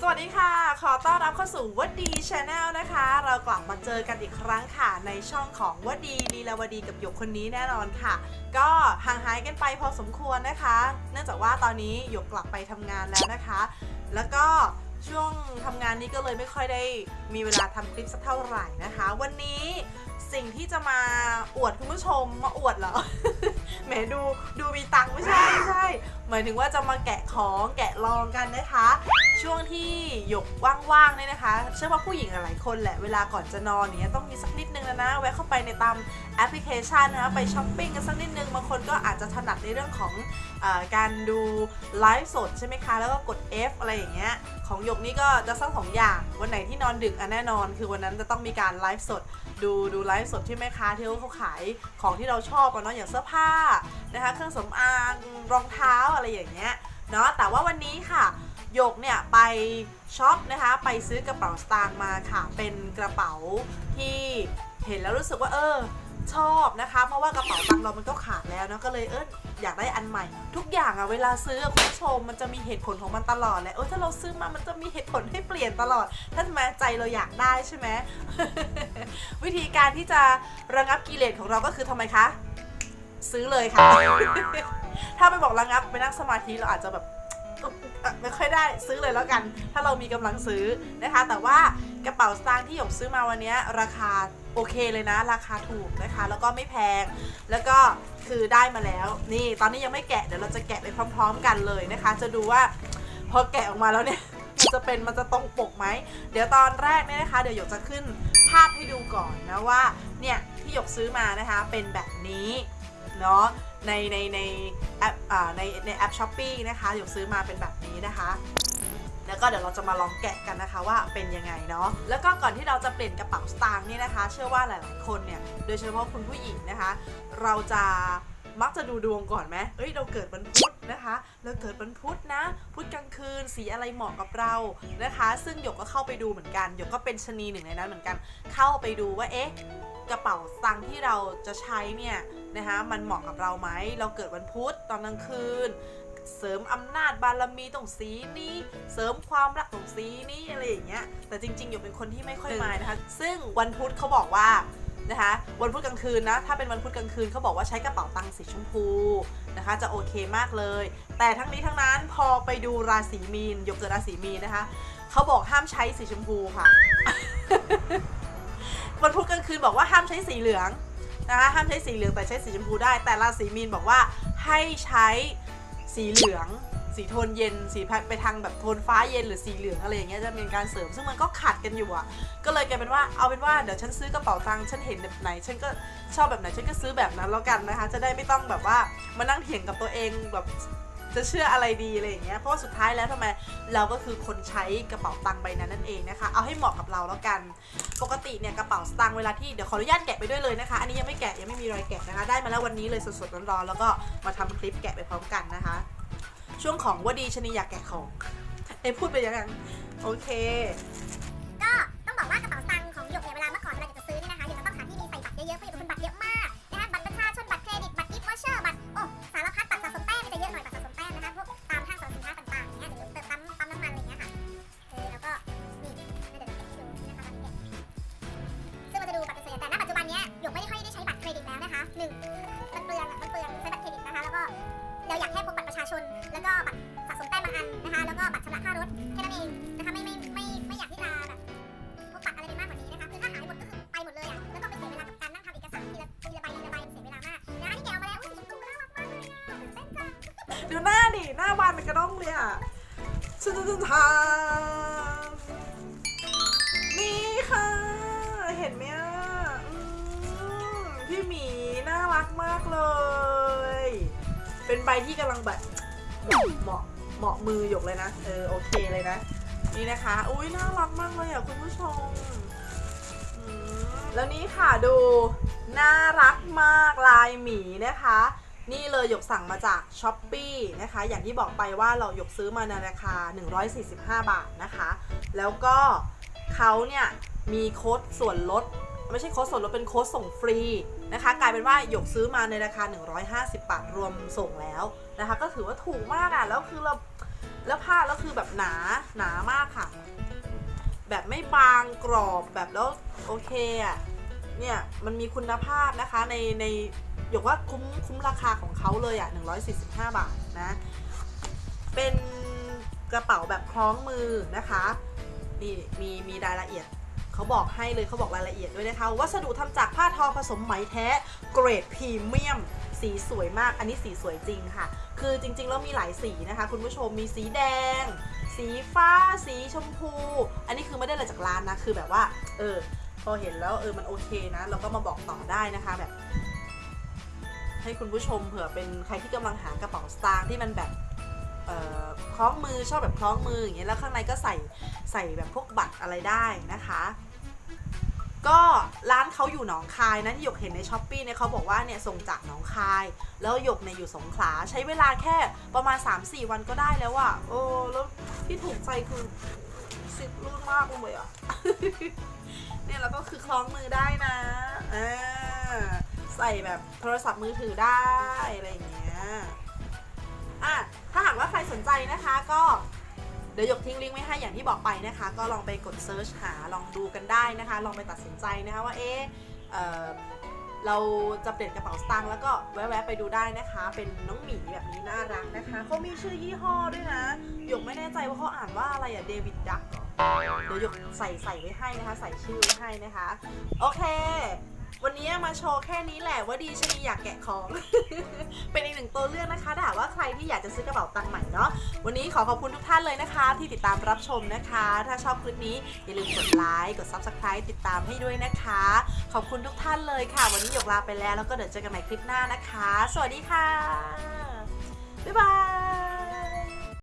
สวัสดีค่ะ ขอต้อนรับเข้าสู่วัดดีชาแนลนะคะ เรากลับมาเจอกันอีกครั้งค่ะ ในช่องของวัดดีลีลาวดีกับหยกคนนี้แน่นอนค่ะ ก็ห่างหายกันไปพอสมควรนะคะ เนื่องจากว่าตอนนี้หยกกลับไปทำงานแล้วนะคะ แล้วก็ช่วงทำงานนี้ก็เลยไม่ค่อยได้มีเวลาทำคลิปสักเท่าไหร่นะคะ วันนี้สิ่งที่จะมาอวดคุณผู้ชมมาอวดเหรอ แหมดูดูมีตังค์ไม่ใช่ไม่ใช่ หมายถึงว่าจะมาแกะของแกะลองกันนะคะ ช่วงที่หยกว่างๆเนี่ยนะคะ เชื่อว่าผู้หญิงหลายคนแหละเวลาก่อนจะนอนเนี่ยต้องมีสักนิดนึงนะนะแวะเข้าไปในตามแอปพลิเคชันนะคะไปช้อปปิ้งกันสักนิดนึงบางคนก็อาจจะถนัดในเรื่องของอการดูไลฟ์สดใช่ไหมคะ แล้วก็กด F อะไรอย่างเงี้ยของหยกนี่ก็จะสักสองอย่างวันไหนที่นอนดึกอะแน่นอน คือวันนั้นจะต้องมีการไลฟ์สด ดูดูไลฟ์สดที่แม่ค้าที่เขาขายของที่เราชอบอะเนาะอย่างเสื้อผ้านะคะเครื่องสำอางรองเท้าอะไรอย่างเงี้ยเนาะแต่ว่าวันนี้ค่ะ หยกเนี่ยไปช็อปนะคะไปซื้อกระเป๋าสตางค์มาค่ะ เป็นกระเป๋าที่เห็นแล้วรู้สึกว่าเออชอบนะคะ เพราะว่ากระเป๋าตังค์เรามันก็ขาดแล้วเนาะก็เลยเอออยากได้อันใหม่ ทุกอย่างอะเวลาซื้อคุณผู้ชมมันจะมีเหตุผลของมันตลอดแหละเออถ้าเราซื้อมามันจะมีเหตุผลให้เปลี่ยนตลอด ถ้าทำไมใจเราอยากได้ใช่ไหม วิธีการที่จะระงับกิเลสของเราก็คือทำไมคะ ซื้อเลยค่ะ ถ้าไปบอกระงับไปนั่งสมาธิเราอาจจะแบบ ไม่ค่อยได้ซื้อเลยแล้วกัน ถ้าเรามีกำลังซื้อนะคะ แต่ว่ากระเป๋าสตางค์ที่หยกซื้อมาวันนี้ราคาโอเคเลยนะ ราคาถูกนะคะ แล้วก็ไม่แพงแล้วก็คือได้มาแล้ว นี่ตอนนี้ยังไม่แกะเดี๋ยวเราจะแกะไปพร้อม ๆ กันเลยนะคะ จะดูว่าพอแกะออกมาแล้วเนี่ยมันจะเป็นมันจะตรงปกไหม เดี๋ยวตอนแรกเนี่ยนะคะ เดี๋ยวหยกจะขึ้นภาพให้ดูก่อนนะว่าเนี่ยที่หยกซื้อมานะคะเป็นแบบนี้เนาะ ในในในแอปอ่าในในแอปช้อปปีนะคะหยกซื้อมาเป็นแบบนี้นะคะแล้วก็เดี๋ยวเราจะมาลองแกะกันนะคะว่าเป็นยังไงเนาะ แล้วก็ก่อนที่เราจะเปลี่ยนกระเป๋าสตางค์เนี่ยนะคะ เชื่อว่าหลายๆคนเนี่ย โดยเฉพาะคุณผู้หญิงนะคะ เราจะมักจะดูดวงก่อนไหมเอ้ย เราเกิดวันพุธนะคะ เราเกิดวันพุธนะ พุธกลางคืน สีอะไรเหมาะกับเรานะคะ ซึ่งหยกก็เข้าไปดูเหมือนกัน หยกก็เป็นชะนีหนึ่งในนั้นเหมือนกัน เข้าไปดูว่า เอ๊ะ กระเป๋าสตางค์ที่เราจะใช้เนี่ยนะคะมันเหมาะกับเราไหมเราเกิดวันพุธตอนกลางคืน เสริมอำนาจบารมีตรงสีนี้ เสริมความรักตรงสีนี้อะไรอย่างเงี้ยแต่จริงๆอยู่เป็นคนที่ไม่ค่อยมายนะคะ ซึ่งวันพุธเขาบอกว่านะคะวันพุธกลางคืนนะถ้าเป็นวันพุธกลางคืนเขาบอกว่าใช้กระเป๋าตังค์สีชมพูนะคะ จะโอเคมากเลย แต่ทั้งนี้ทั้งนั้นพอไปดูราศีมีนยกเกิดราศีมีนนะคะเขาบอกห้ามใช้สีชมพูค่ะ วันพุธกลางคืนบอกว่าห้ามใช้สีเหลืองนะคะห้ามใช้สีเหลืองแต่ใช้สีชมพูได้ แต่ราศีมีนบอกว่าให้ใช้สีเหลือง สีโทนเย็น สีไปทางแบบโทนฟ้าเย็นหรือสีเหลืองอะไรอย่างเงี้ยจะเป็นการเสริม ซึ่งมันก็ขัดกันอยู่อะ ก็เลยกลายเป็นว่าเอาเป็นว่าเดี๋ยวฉันซื้อกระเป๋าตังค์ฉันเห็นแบบไหน ฉันก็ชอบแบบไหนฉันก็ซื้อแบบนั้นแล้วกันนะคะ จะได้ไม่ต้องแบบว่ามานั่งเถียงกับตัวเองแบบ จะเชื่ออะไรดีอะไรอย่างเงี้ยเพราะว่าสุดท้ายแล้วทำไมเราก็คือคนใช้กระเป๋าตังค์ใบนั้นนั่นเองนะคะเอาให้เหมาะกับเราแล้วกัน ปกติเนี่ยกระเป๋าสตางค์เวลาที่เดี๋ยวขออนุญาตแกะไปด้วยเลยนะคะ อันนี้ยังไม่แกะยังไม่มีรอยแกะนะคะได้มาแล้ววันนี้เลยสดๆร้อนๆแล้วก็มาทำคลิปแกะไปพร้อมกันนะคะ ช่วงของวดีชนีอยากแกะของเอ้พูดไปยังไงโอเค จังดูหน้าดิหน้าบานเป็นกระด้งเลยอะชุดชุดทานี่ค่ะ เห็นไหมอะพี่หมีน่ารักมากเลย เป็นใบที่กำลังแบบเหมาะเหมาะมือหยกเลยนะ เออโอเคเลยนะ นี่นะคะ อุ้ยน่ารักมากเลยอะคุณผู้ชม แล้วนี่ค่ะดู น่ารักมากลายหมีนะคะ นี่เลยหยกสั่งมาจาก s h อ p e e นะคะ อย่างที่บอกไปว่าเราหยกซื้อมาในราคา 145 บาทนะคะ แล้วก็เขาเนี่ยมีโค้ดส่วนลด ไม่ใช่โค้ดส่วนลดเป็นโค้ดส่งฟรีนะคะ กลายเป็นว่าหยกซื้อมาในราคา 150 บาทรวมส่งแล้วนะคะ ก็ถือว่าถูกมากอะ่ะ แล้วคือเราแล้วผ้าแล้วคือแบบหนาหนามากค่ะ แบบไม่บางกรอบแบบแล้วโอเคอะเนี่ยมันมีคุณภาพนะคะในใน หยกว่าคุ้มคุ้มราคาของเขาเลยอะ145 บาทนะ เป็นกระเป๋าแบบคล้องมือนะคะ นี่มีมีรายละเอียดเขาบอกให้เลยเขาบอกรายละเอียดด้วยนะคะ วัสดุทำจากผ้าทอผสมไหมแท้ เกรดพรีเมียม สีสวยมาก อันนี้สีสวยจริงค่ะ คือจริงๆ แล้วมีหลายสีนะคะ คุณผู้ชมมีสีแดง สีฟ้า สีชมพู อันนี้คือไม่ได้เลยจากร้านนะ คือแบบว่า เออ พอเห็นแล้วเออมันโอเคนะ เราก็มาบอกต่อได้นะคะแบบ ให้คุณผู้ชมเผื่อเป็นใครที่กำลังหากระเป๋าสตางค์ที่มันแบบคล้องมือชอบแบบคล้องมืออย่างเงี้ยแล้วข้างในก็ใส่ใส่แบบพวกบัตรอะไรได้นะคะ ก็ร้านเขาอยู่หนองคายนะที่หยกเห็นในช้อปปี้เนี่ยเขาบอกว่าเนี่ยส่งจากหนองคาย แล้วหยกเนี่ยอยู่สงขลาใช้เวลาแค่ประมาณ 3-4 วันก็ได้แล้วอะโอ้แล้วที่ถูกใจคือสิบรุ่นมากเลยอะเนี่ยแล้วก็คือคล้องมือได้นะอ่า ใส่แบบโทรศัพท์มือถือได้อะไรอย่างเงี้ยอะถ้าหากว่าใครสนใจนะคะก็เดี๋ยวหยกทิ้งลิงก์ไว้ให้อย่างที่บอกไปนะคะ ก็ลองไปกดเซิร์ชหาลองดูกันได้นะคะ ลองไปตัดสินใจนะคะว่าเอ๊ะเอเราจะเปลี่ยนกระเป๋าสตางค์แล้วก็แวะๆไปดูได้นะคะ เป็นน้องหมีแบบนี้น่ารักนะคะเขามีชื่อยี่ห้อด้วยนะหยกไม่แน่ใจว่าเขาอ่านว่าอะไรอะเดวิดดักเดี๋ยวหยกใส่ใส่ไว้ให้นะคะ ใส่ชื่อไว้ให้นะคะ โอเค วันนี้มาโชว์แค่นี้แหละว่าดีชนีอยากแกะของ เป็นอีกหนึ่งตัวเลือกนะคะถ้าหากว่าใครที่อยากจะซื้อกระเป๋าตังค์ใหม่เนาะวันนี้ขอขอบคุณทุกท่านเลยนะคะ ที่ติดตามรับชมนะคะ ถ้าชอบคลิปนี้อย่าลืมกดไลค์กด Subscribe ติดตามให้ด้วยนะคะ ขอบคุณทุกท่านเลยค่ะ วันนี้หยกลาไปแล้วแล้วก็เดี๋ยวเจอกันใหม่คลิปหน้านะคะ สวัสดีค่ะบ๊ายบาย